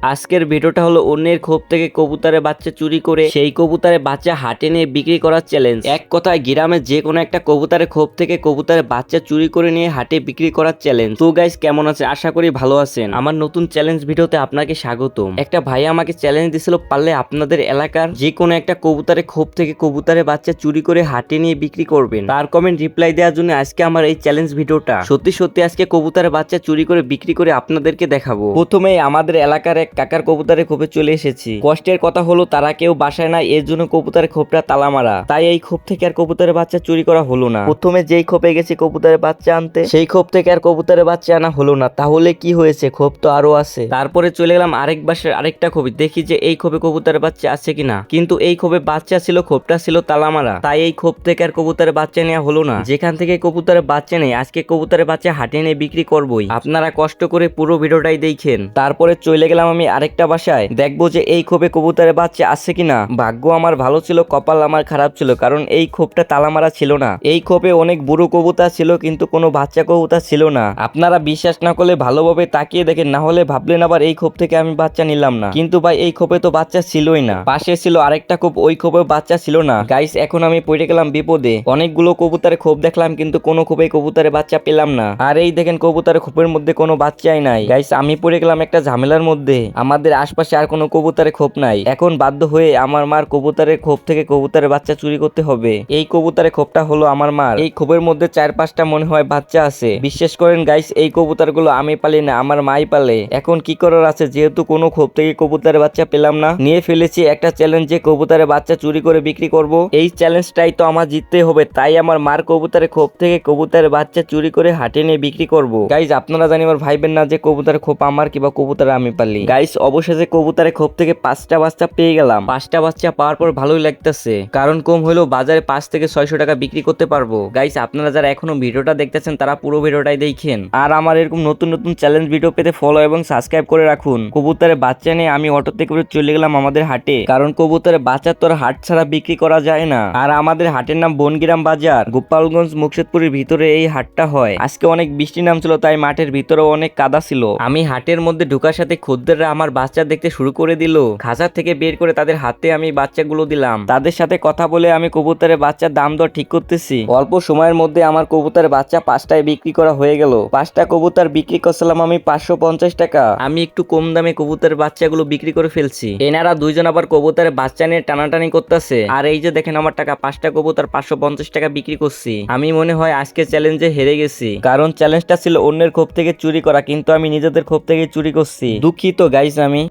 আজকের ভিডিওটা হলো অন্যের ক্ষোভ থেকে কবুতরের বাচ্চা চুরি করে সেই কবুতরের বাচ্চা হাটে নিয়ে বিক্রি করার চ্যালেঞ্জ এক কথায় গ্রামে যে কোনো একটা কবুতরের ক্ষোভ থেকে কবুতরের বাচ্চা চুরি করে নিয়ে হাটে বিক্রি করার চ্যালেঞ্জ তো গাইস কেমন আছে আশা করি ভালো আছেন। আমার নতুন চ্যালেঞ্জ ভিডিওতে আপনাকে স্বাগতম। একটা ভাই আমাকে চ্যালেঞ্জ দিছিল পারলে আপনাদের এলাকার যে কোনো একটা কবুতরের ক্ষোভ থেকে কবুতরের বাচ্চা চুরি করে হাটে নিয়ে বিক্রি করবেন। তার কমেন্ট রিপ্লাই দেওয়ার জন্য আজকে আমার এই চ্যালেঞ্জ ভিডিওটা। সত্যি সত্যি আজকে কবুতরের বাচ্চা চুরি করে বিক্রি করে আপনাদেরকে দেখাবো। প্রথমে আমাদের এলাকার এক কাকার কবুতরের খোপে চলে এসেছি। কষ্টের কথা হলো তারা কেউ বাসায় না এর জন্য কবুতরের খোপটা তালা মারা। তাই এই খোপ থেকে আর কবুতরের বাচ্চা চুরি করা হলো না। প্রথমে যেই খোপে গেছি কবুতরের বাচ্চা আনতে, সেই খোপ থেকে আর কবুতরের বাচ্চা আনা হলো না। তাহলে কি হয়েছে? খোপ তো আরও আছে। তারপরে চলে গেলাম আরেক বাসার আরেকটা খোপে দেখি যে এই খোপে কবুতরের বাচ্চা আছে কিনা। কিন্তু এই খোপে বাচ্চা ছিল খোপটা ছিল তালা মারা। তাই এই খোপ থেকে আর কবুতরের বাচ্চা নেওয়া হলো না। যেখান থেকে কবুতরের বাচ্চা নেই, আজকে কবুতরের বাচ্চা হাটে নিয়ে বিক্রি করবই। আপনারা কষ্ট করে পুরো ভিডিওটাই দেখেন। তারপরে চলে গেলাম আমি আরেকটা বাসায় দেখব যে এই খোপে কবুতরের বাচ্চা আছে কিনা। ভাগ্য আমার ভালো ছিল, কপাল আমার খারাপ ছিল, কারণ এই খোপটা তালা মারা ছিল না। এই খোপে অনেক বুড়ো কবুতা ছিল, কিন্তু কোনো বাচ্চা কবুতা ছিল না। আপনারা বিশ্বাস না করলে ভালোভাবে তাকিয়ে দেখেন, না হলে ভাবলেন আবার এই খোপ থেকে আমি বাচ্চা নিলাম না। কিন্তু ভাই, এই খোপে তো বাচ্চা ছিলই না। পাশে ছিল আরেকটা খোপ ওই খোপে বাচ্চা ছিল না। গাইস এখন আমি পড়ে গেলাম বিপদে। অনেকগুলো কবুতরের খোপ দেখলাম, কিন্তু কোনো খোপে কবুতরের বাচ্চা পেলাম না। আর এই দেখেন, কবুতরের খোপের মধ্যে কোনো বাচ্চাই নাই। গাইস আমি পড়ে গেলাম একটা ঝামেলার মধ্যে। আমাদের আশপাশে আর কোনো কবুতরের খোপ নাই। এখন বাধ্য হয়ে আমার মার কবুতরের খোপ থেকে কবুতরের বাচ্চা চুরি করতে হবে। এই কবুতরের খোপটা হলো আমার মার। এই খোপের মধ্যে চার পাঁচটা মনে হয় বাচ্চা আছে। বিশ্বাস করেন গাইস এই কবুতরগুলো আমি পালি না, আমার মাই পালে। এখন কি করার আছে? যেহেতু কোনো খোপ থেকে কবুতরের বাচ্চা পেলাম না, নিয়ে ফেলেছি একটা চ্যালেঞ্জে কবুতরের বাচ্চা চুরি করে বিক্রি করব। এই চ্যালেঞ্জটাই তো আমার জিততে হবে, তাই আমার মার কবুতরের খোপ থেকে কবুতরের বাচ্চা চুরি করে হাটে নিয়ে বিক্রি করব। গাইজ আপনারা জানি আমার ভাইবেন না যে কবুতরের খোপ আমার কিংবা কবুতর আমি পালি। গাইস অবশেষে কবুতরের খোপ থেকে পাঁচটা বাচ্চা পেয়ে গেলাম। পাঁচটা বাচ্চা পাওয়ার পর ভালোই লাগতেছে। কারণ কম হলেও বাজারে পাঁচ থেকে ছয়শো টাকা বিক্রি করতে পারব। গাইস আপনারা যারা এখনও ভিডিওটা দেখতেছেন, তারা পুরো ভিডিওটাই দেখেন। আর আমার এরকম নতুন নতুন চ্যালেঞ্জ ভিডিও পেতে ফলো এবং সাবস্ক্রাইব করে রাখুন। কবুতরের বাচ্চা নিয়ে আমি অটো থেকে চলে গেলাম আমাদের হাটে। কারণ কবুতরের বাচ্চা তো হাট ছাড়া বিক্রি করা যায় না। আর আমাদের হাটের নাম বনগ্রাম বাজার। গোপালগঞ্জ, মুকসেদপুরের ভিতরে এই হাটটা হয়। আজকে অনেক বৃষ্টি নামছিল, তাই মাঠের ভিতরেও অনেক কাদা ছিল। আমি হাটের মধ্যে ঢোকার সাথে খদ্দেররা আমার বাচ্চা দেখতে শুরু করে দিল। খাঁচা থেকে বের করে তাদের হাতে আমি বাচ্চাগুলো দিলাম। তাদের সাথে কথা বলে আমি কবুতরের বাচ্চার দাম দর ঠিক করতেছি। অল্প সময়ের মধ্যে আমার কবুতরের বাচ্চা পাঁচটায় বিক্রি করা হয়ে গেল। পাঁচটা কবুতর বিক্রি করছিলাম আমি পাঁচশো পঞ্চাশ টাকা। আমি একটু কম দামে কবুতরের বাচ্চাগুলো বিক্রি করে ফেলছি। এনারা দুইজন আবার কবুতরের বাচ্চা নিয়ে টানাটানি করতেছে। আর এই যে দেখেন আমার টাকা, পাঁচটা কবুতর পাঁচশো পঞ্চাশ টাকা বিক্রি করছি। আমি মনে হয় আজকে চ্যালেঞ্জে হেরে গেছি। কারণ চ্যালেঞ্জটা ছিল অন্যের ক্ষোভ থেকে চুরি করা, কিন্তু আমি নিজেদের ক্ষোভ থেকে চুরি করছি। দুঃখিত গাইস আমি